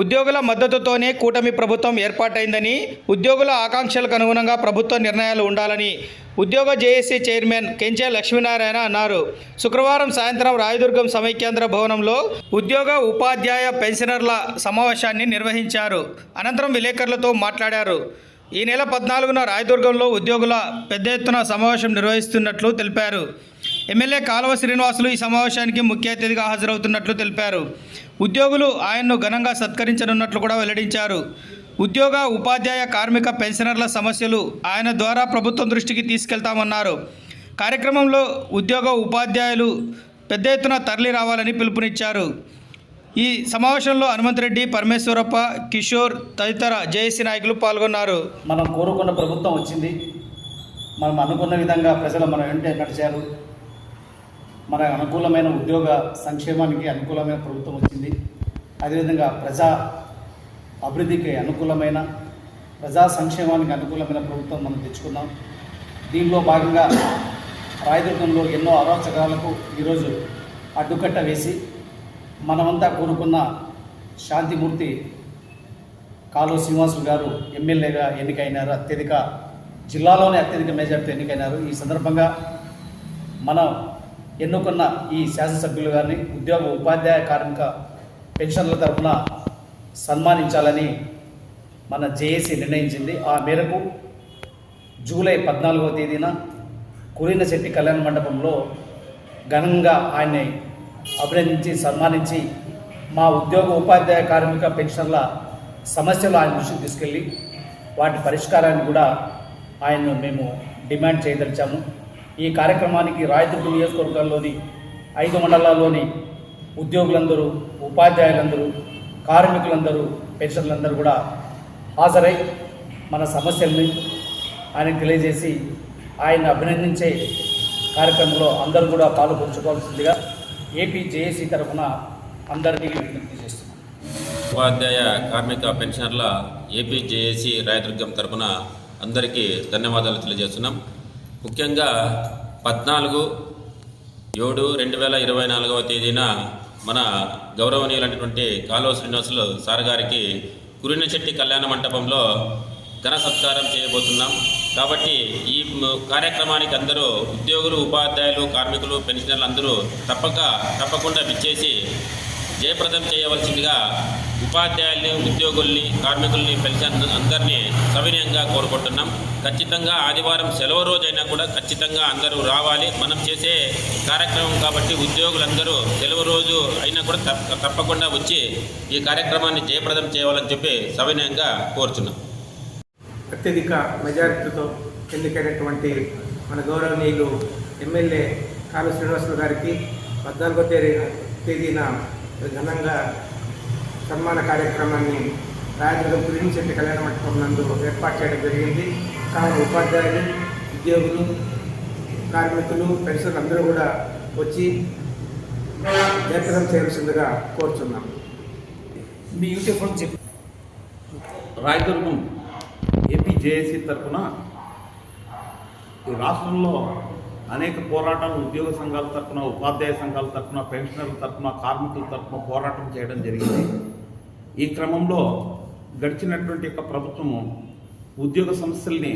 ఉద్యోగుల మద్దతుతోనే కూటమి ప్రభుత్వం ఏర్పాటైందని ఉద్యోగుల ఆకాంక్షలకు అనుగుణంగా ప్రభుత్వ నిర్ణయాలు ఉండాలని ఉద్యోగ జేఏసీ చైర్మన్ కెంచే లక్ష్మీనారాయణ అన్నారు. శుక్రవారం సాయంత్రం రాయదుర్గం సమైక్యాంధ్ర భవనంలో ఉద్యోగ ఉపాధ్యాయ పెన్షనర్ల సమావేశాన్ని నిర్వహించారు. అనంతరం విలేకరులతో మాట్లాడారు. ఈ నెల పద్నాలుగున రాయదుర్గంలో ఉద్యోగుల పెద్ద ఎత్తున సమావేశం నిర్వహిస్తున్నట్లు తెలిపారు. ఎమ్మెల్యే కాలువ శ్రీనివాసులు ఈ సమావేశానికి ముఖ్య అతిథిగా హాజరవుతున్నట్లు తెలిపారు. ఉద్యోగులు ఆయన్ను ఘనంగా సత్కరించనున్నట్లు కూడా వెల్లడించారు. ఉద్యోగ ఉపాధ్యాయ కార్మిక పెన్షనర్ల సమస్యలు ఆయన ద్వారా ప్రభుత్వం దృష్టికి తీసుకెళ్తామన్నారు. కార్యక్రమంలో ఉద్యోగ ఉపాధ్యాయులు పెద్ద ఎత్తున తరలి రావాలని పిలుపునిచ్చారు. ఈ సమావేశంలో హనుమంతరెడ్డి పరమేశ్వరప్ప కిషోర్ తదితర జేఏసీ నాయకులు పాల్గొన్నారు. మనం కోరుకున్న ప్రభుత్వం వచ్చింది. మనం అనుకున్న విధంగా ప్రజలు మనం వెంటే నడిచారు మన అనుకూలమైన ఉద్యోగ సంక్షేమానికి అనుకూలమైన ప్రభుత్వం వచ్చింది. అదేవిధంగా ప్రజా అభివృద్ధికి అనుకూలమైన ప్రజా సంక్షేమానికి అనుకూలమైన ప్రభుత్వం మనం తెచ్చుకున్నాం. దీనిలో భాగంగా రాయదుర్గంలో ఎన్నో అరాచకాలకు ఈరోజు అడ్డుకట్ట వేసి మనమంతా కోరుకున్న శాంతిమూర్తి కాలువ శ్రీనివాసులు గారు ఎమ్మెల్యేగా ఎన్నికైనారు. అత్యధిక జిల్లాలోనే అత్యధిక మెజార్టీ ఎన్నికైనారు. ఈ సందర్భంగా మన ఎన్నుకున్న ఈ శాసనసభ్యులు కానీ ఉద్యోగ ఉపాధ్యాయ కార్మిక పెన్షన్ల తరఫున సన్మానించాలని మన జేఏసీ నిర్ణయించింది. ఆ మేరకు జూలై పద్నాలుగవ తేదీన కురిన శెట్టి కళ్యాణ మండపంలో ఘనంగా ఆయన్ని అభినందించి సన్మానించి మా ఉద్యోగ ఉపాధ్యాయ కార్మిక పెన్షన్ల సమస్యలు ఆయన దృష్టికి తీసుకెళ్ళి వాటి పరిష్కారాన్ని కూడా ఆయన్ను మేము డిమాండ్ చేయదలిచాము. ఈ కార్యక్రమానికి రాయదుర్గ నియోజకవర్గాల్లోని ఐదు మండలాల్లోని ఉద్యోగులందరూ ఉపాధ్యాయులందరూ కార్మికులందరూ పెన్షన్లందరూ కూడా హాజరై మన సమస్యల్ని ఆయనకు తెలియజేసి ఆయన అభినందించే కార్యక్రమంలో అందరూ కూడా పాల్గొంచుకోవాల్సిందిగా ఏపీ జేఏసీ తరఫున అందరినీ విజ్ఞప్తి చేస్తున్నాం. ఉపాధ్యాయ కార్మిక పెన్షనర్ల ఏపీ జేఏసీ రాయదుర్గం తరఫున అందరికీ ధన్యవాదాలు తెలియజేస్తున్నాం. ముఖ్యంగా పద్నాలుగు ఏడు రెండు వేల ఇరవై నాలుగవ తేదీన మన గౌరవనీయులైనటువంటి కాలువ శ్రీనివాసులు సార్ గారికి కురినచెట్టి కళ్యాణ మంటపంలో ఘన సత్కారం చేయబోతున్నాం. కాబట్టి ఈ కార్యక్రమానికి అందరూ ఉద్యోగులు ఉపాధ్యాయులు కార్మికులు పెన్షనర్లు అందరూ తప్పక తప్పకుండా విచ్చేసి జయప్రదం చేయవలసిందిగా ఉపాధ్యాయుల్ని ఉద్యోగుల్ని కార్మికుల్ని పెన్షన్ అందరినీ సవినయంగా కోరుకుంటున్నాం. ఖచ్చితంగా ఆదివారం సెలవు రోజైనా కూడా ఖచ్చితంగా అందరూ రావాలి. మనం చేసే కార్యక్రమం కాబట్టి ఉద్యోగులందరూ సెలవు రోజు అయినా కూడా తప్ప తప్పకుండా వచ్చి ఈ కార్యక్రమాన్ని జయప్రదం చేయాలని చెప్పి సవినయంగా కోరుచున్నాం. అత్యధిక మెజారిటీతో ఎన్నికైనటువంటి మన గౌరవనీయులు ఎమ్మెల్యే కాలు శ్రీనివాసులు గారికి పద్నాలుగో తేదీ తేదీన ఘనంగా సన్మాన కార్యక్రమాన్ని రాయదుర్గం పులించెట్టి కళ్యాణ మంటపం నందు ఏర్పాటు చేయడం జరిగింది. కావున ఉపాధ్యాయులు ఉద్యోగులు కార్మికులు పెన్షన్లు అందరూ కూడా వచ్చి జయప్రదం చేయవలసిందిగా కోరుచున్నాం. మీ యూట్యూబ్ చెప్పి. రాయదుర్గం ఏపీ జేఏసీ తరఫున ఈ రాష్ట్రంలో అనేక పోరాటాలు ఉద్యోగ సంఘాల తరఫున ఉపాధ్యాయ సంఘాల తరఫున పెన్షనర్ల తరఫున కార్మికుల తరఫున పోరాటం చేయడం జరిగింది. ఈ క్రమంలో గడిచినటువంటి యొక్క ప్రభుత్వము ఉద్యోగ సమస్యల్ని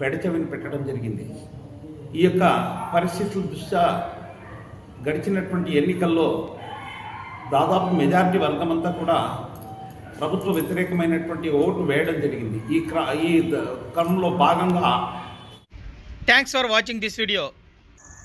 పెడచవిని పెట్టడం జరిగింది. ఈ యొక్క పరిస్థితుల దృష్ట్యా గడిచినటువంటి ఎన్నికల్లో దాదాపు మెజారిటీ వర్గమంతా కూడా ప్రభుత్వ వ్యతిరేకమైనటువంటి ఓటు వేయడం జరిగింది. ఈ క్ర ఈ క్రమంలో భాగంగా thanks for watching this video